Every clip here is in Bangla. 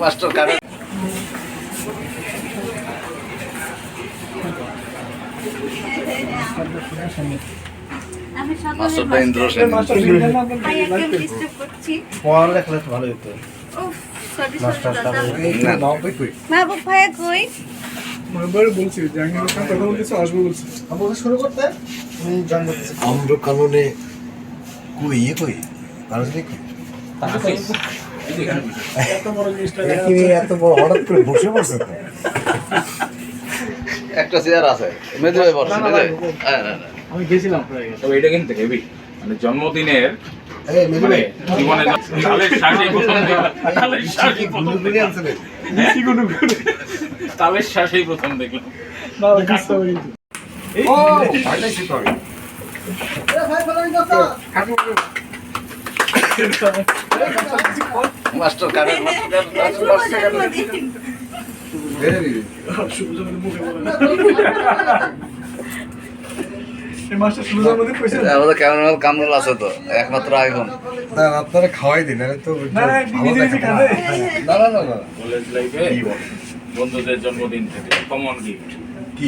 মাস্টার কারে আমি মাস্টারটা ইন্দ্র সেন। ভাইয়াকে ডিস্টার্ব করছি। পড়া লেখলে তো ভালো হতো মাহবুব ভাইয়া কই? বলছি জাহাঙ্গীর খান আসব বলছে। আমাকে শুরু করতে? কি এত বড় হঠাৎ করে বসে পড়ছে একটা চেয়ার আছে। মেধু ভাই বসে হ্যাঁ, না, না। আমি গেছিলাম তবে এটা কিন্তু হেভি মানে জন্মদিনের মানে তালের শ্বাসই প্রথম দেখলাম মাস্টার কারে। মাস্টার আমাদের ক্যামেরাম্যান কামরুল আছে তো একমাত্র আইফোন না আপনারা খাওয়াই দিন তো না, না, না। বন্ধুদের জন্মদিন থেকে কমন গিফট?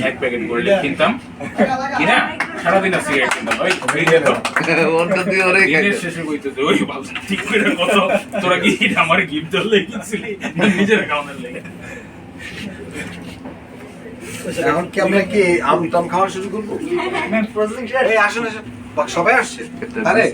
এক প্যাকেট করে কিনতাম কিনা সারাদিন আর সিগারেট কিনতাম ভাই হয়ে যেত দিনের শেষে কইতেছে ওই ভাবছি ঠিক করে কত তোরা কি আমার গিফট ধরলে কিনছিলি নিজের অ্যাকাউন্টের লেগে এখন কি আমরা কি আম টাম খাওয়ার শুরু করব প্রসেসিং এই আসুন সবাই আসছে আরে